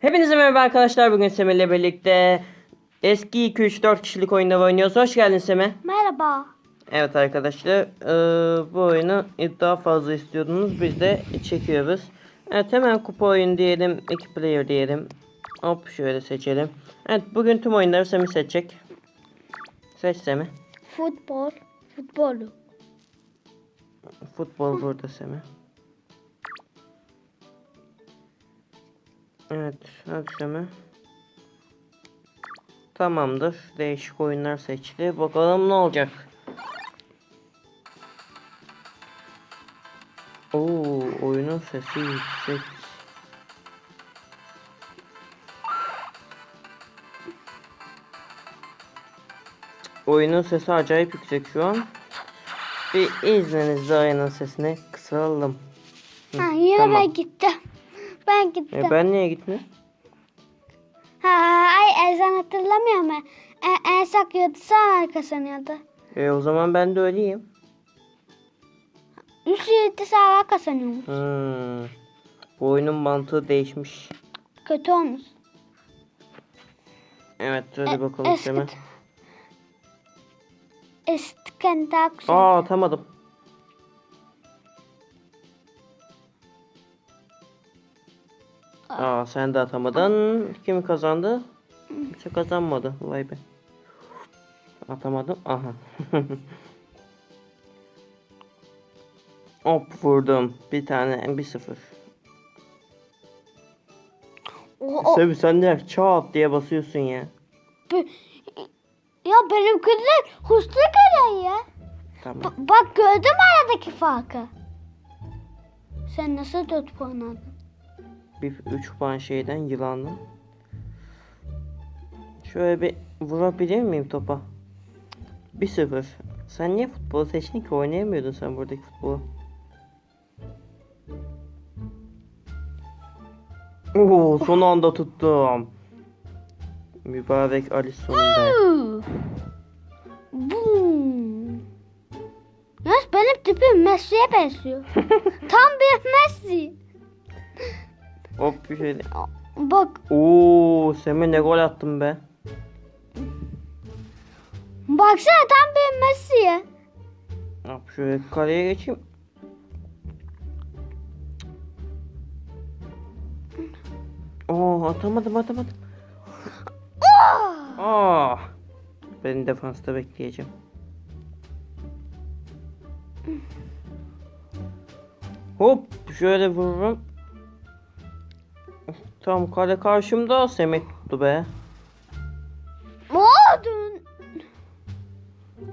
Hepinize merhaba arkadaşlar. Bugün Semih ile birlikte eski 2-3-4 kişilik oyunda oynuyoruz. Hoş geldin Semih. Merhaba. Evet arkadaşlar eee, bu oyunu daha fazla istiyordunuz. Biz de çekiyoruz. Evet hemen kupa oyun diyelim. 2 player diyelim. Hop şöyle seçelim. Evet bugün tüm oyunları Semih seçecek. Seç Semih. Futbol. Futbolu. Futbol burada Semih. Evet Semih. Tamamdır. Değişik oyunlar seçti. Bakalım ne olacak. Oo, oyunun sesi yüksek. Oyunun sesi acayip yüksek şu an. Bir izninizle oyunun sesini kısalım. Hı, Ha, yine tamam. ben gittim. Ben gittim. E ben niye gittim? Ha, ay ezan hatırlamıyorum ben. En, en sakıyordu sonra kazanıyordu. E o zaman ben de öyleyim. Üç yedi sonra kazanıyormuş. Hmm. Bu oyunun mantığı değişmiş. Kötü olmuş. Evet hadi E, bakalım eski-. Eskiden daha güzel. Aa atamadım. Aa sen de atamadın. Kim kazandı? Kimse kazanmadı. Vay be. Atamadım. Aha. Hop vurdum. Bir tane bir sıfır. O, o, Tabii sen de çat diye basıyorsun ya. be- ya benimkiler hızlı gelen ya. Tamam. B- bak gördün mü aradaki farkı? Sen nasıl dört puan aldın? Bir 3 puan şeyden yılandan. Şöyle bir vurabilir miyim topa? 1-0. Sen niye futbolu seçtin ki? Oynayamıyordun sen buradaki futbolu. Oo son anda tuttum. Mübarek Ali sonunda. Yalnız benim tipim Messi'ye benziyor. Tam bir Messi. Hop bir şöyle. Bak Oo Semih ne gol attın be. baksana tam bir Messi'ye. Hop şöyle kaleye geçeyim. Oo atamadım atamadım. Oh! Aa. Ben defansta bekleyeceğim. Hop şöyle vururum. Tam kale karşımda Semih tuttu be. Modun.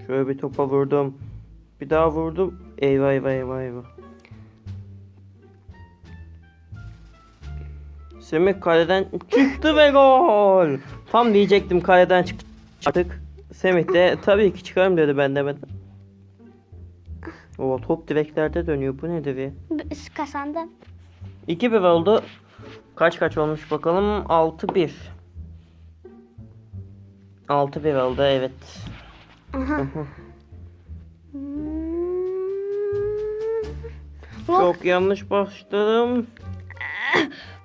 Şöyle bir topa vurdum. Bir daha vurdum. Eyvah eyvah eyvah eyvah. Semih kaleden çıktı ve gol. Tam diyecektim kaleden çıktı. Artık Semih de tabii ki çıkarım dedi ben demedim. O top direklerde dönüyor. Bu nedir ya? Kazandım. 2-1 oldu. Kaç kaç olmuş bakalım? 6-1. 6-1 oldu evet. Aha. Hmm. Çok yanlış başladım.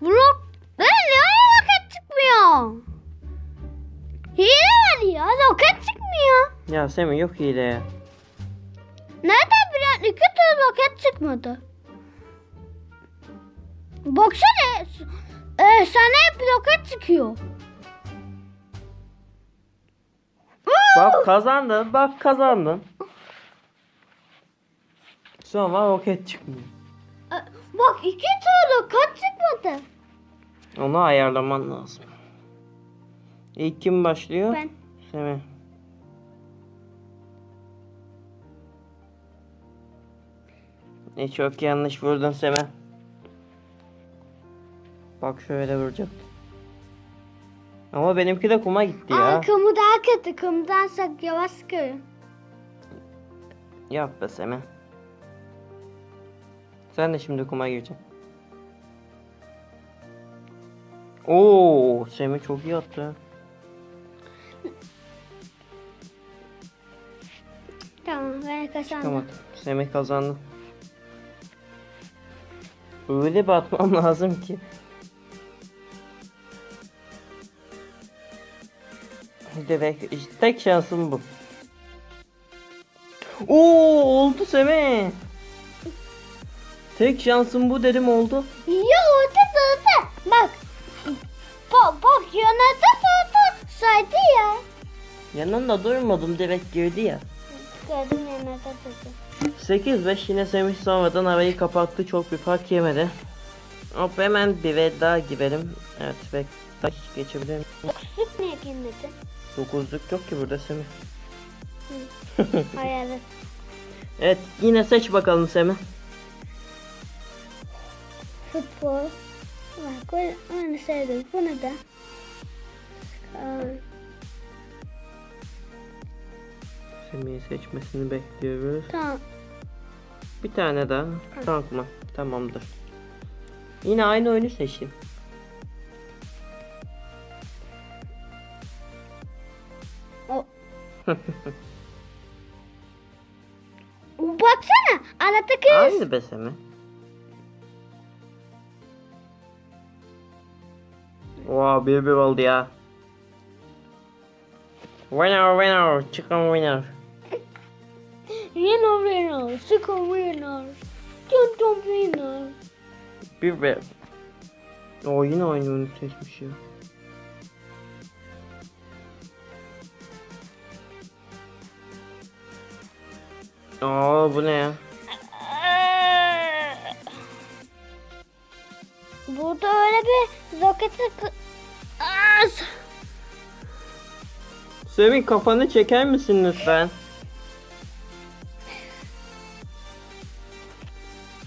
Rock. Ben niye roket çıkmıyor? Hile var ya roket çıkmıyor. Ya Semih yok hile ya. Nereden bilen iki tane roket çıkmadı? Baksana. E, sana hep roket çıkıyor. Bak kazandın. Bak kazandın. Sonra roket çıkmıyor. E, Bak iki tane roket çıkmadı. Onu ayarlaman lazım. İlk kim başlıyor? Ben. Semih. Ne çok yanlış vurdun Semih. Bak şöyle vuracaktım. Ama benimki de kuma gitti ya. Ama kumu daha kötü. Kumdan sak yavaş sıkıyorum. Yap be Semih. Sen de şimdi kuma gireceksin. Oo, Semih çok iyi attı. Tamam ben kazandım. Çıkamadım. Semih kazandı. Öyle bir atmam lazım ki. Direkt işte tek şansım bu. Oo oldu Semih. Tek şansım bu dedim oldu. Ya orada zaten. Bak. Bak bak yanında zaten saydı ya. Yanında durmadım direkt girdi ya. Gördüm yanında dedi. 8-5 yine Semih sonradan arayı kapattı. Çok bir fark yemedi. Hop hemen bir ve daha girelim. Evet bekle geçebilir miyim? Süt niye girmedi? 9'luk yok ki burada Semih. Hayalet. Evet yine seç bakalım Semih. Futbol. Bak onu- sevdim. Bunu da. Semih'i seçmesini bekliyoruz. Tamam. Bir tane daha. Tank mı? Tamamdır. Yine aynı oyunu seçtim. O. Baksana anlatı kız. Aynı be Semih. Wow bir bir oldu ya. Winner winner chicken winner. Winner winner, super winner, dun dun winner. Bir bir. O yine aynı oyunu seçmiş ya. Aa bu ne ya? Burada öyle bir roketi... kı- Aa, s- Semih kafanı çeker misin lütfen?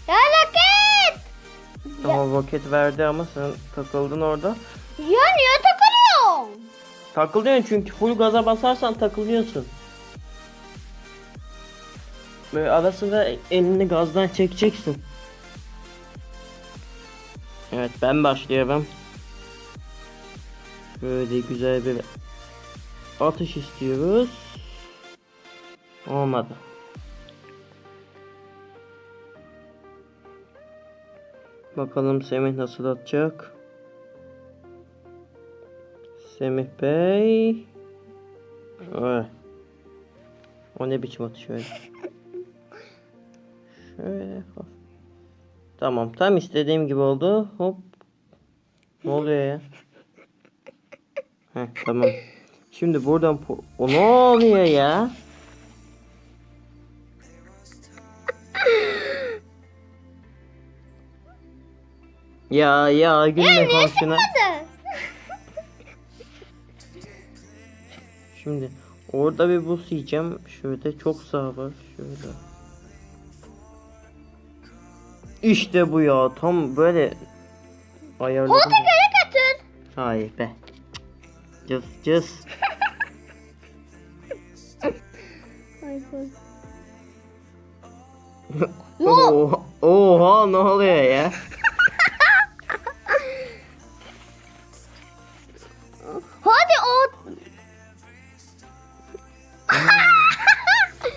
Ya roket! Ama roket verdi ama sen takıldın orada. Ya niye takılıyorsun? Takılıyorsun çünkü full gaza basarsan takılıyorsun. Böyle arasında elini gazdan çekeceksin. Evet ben başlıyorum. Böyle güzel bir atış istiyoruz. Olmadı. Bakalım Semih nasıl atacak. Semih Bey. Ay. O ne biçim atış öyle. Şöyle hop. Tamam tam istediğim gibi oldu. Hop. Ne oluyor ya? Heh tamam. Şimdi buradan o ne oluyor ya? Ya ya gülme komşuna. Hadi. Şimdi orada bir buz yiyeceğim. Şöyle çok sağ var. Şöyle. İşte bu ya. Tam böyle ayarladım. Hadi geri götür. Hayır be. Cız cız. Koy. Oha, oha ne oluyor ya? Hadi o.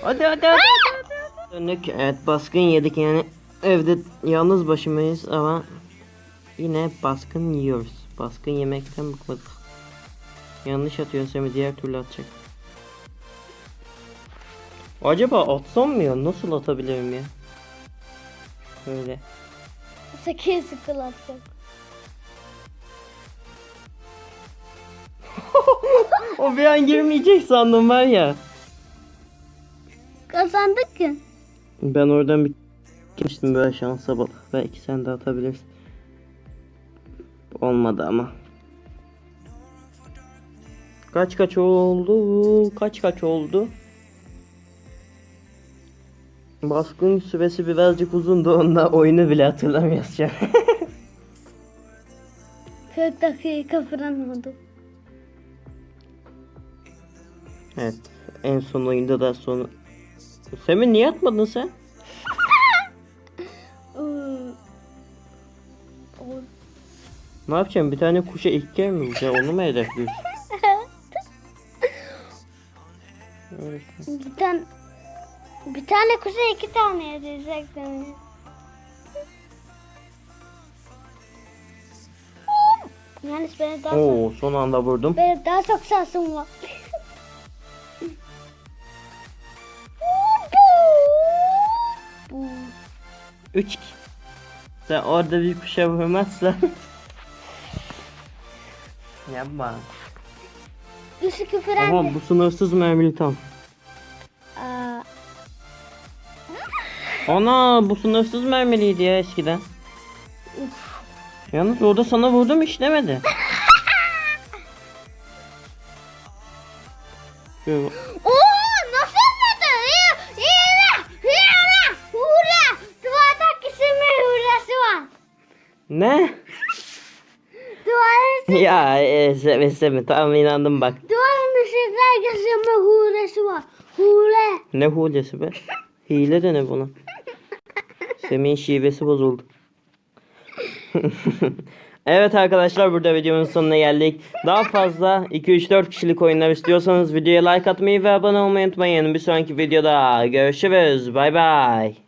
Hadi hadi hadi. Döndük. Evet baskın yedik yani. Evde yalnız başımayız ama yine baskın yiyoruz. Baskın yemekten bıkmadık. Yanlış atıyorsun diğer türlü atacak. Acaba atsam mı ya? Nasıl atabilirim ya? Böyle. Sekiz sıkıl atacak. o bir an girmeyecek sandım var ya. Kazandık ki. Ben oradan bir gitmiştim böyle şansa bak. Belki sen de atabilirsin. Olmadı ama. Kaç kaç oldu? Kaç kaç oldu? Baskın süresi birazcık uzundu. Onda oyunu bile hatırlamıyoruz şu an. 40 dakika falan oldu. evet. En son oyunda da sonu. Semih niye atmadın sen? Ne yapacağım? Bir tane kuşa ilk gelmiyor ya onu mu hedefliyorsun? bir tane bir tane kuşa iki tane yedirecektim. Yani beni daha Oo, son anda vurdum. Benim daha çok şansım var. Üç. Sen orada bir kuşa vurmazsan. Yapma. Üstü küfür Ama bu sınırsız mermili tam. Aa, Ana bu sınırsız mermiliydi ya eskiden. Yalnız orada sana vurdum işlemedi. Şöyle bak. Oo nasıl yapmadın? Hile, hile, hile, hile. Duvarda kişinin hurası var. Ne? Ya seve seve tamam inandım bak. duvarın dışında kişinin hurası var. Hule. Ne hulesi be? Hile de ne buna? Semih'in şivesi bozuldu. evet arkadaşlar burada videonun sonuna geldik. Daha fazla 2-3-4 kişilik oyunlar istiyorsanız videoya like atmayı ve abone olmayı unutmayın. Bir sonraki videoda görüşürüz. Bay bay.